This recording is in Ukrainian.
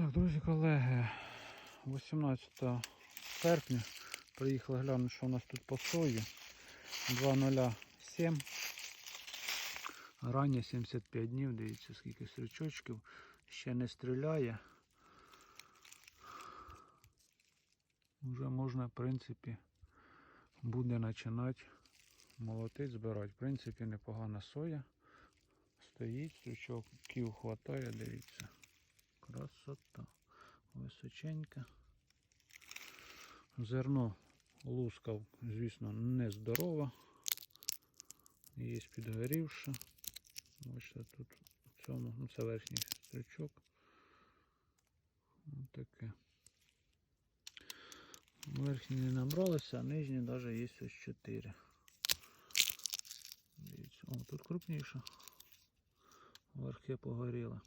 Так, друзі колеги, 18 серпня приїхали глянути, що у нас тут по сої. 207. Рання 75 днів, дивіться, скільки стрічочків. Ще не стріляє. Вже можна, в принципі, буде починати молотити, збирати. В принципі, непогана соя. Стоїть, стрічоків хватає, дивіться. Красота. Височенька. Зерно лускав, звісно, не здорово. Є підгорівше. Бачите, тут в цьому, ну це верхній стрічок. Ось таке. Верхні не набралися, а нижні навіть є ось 4. Дивіться, о, тут крупніше. Верхи погоріли.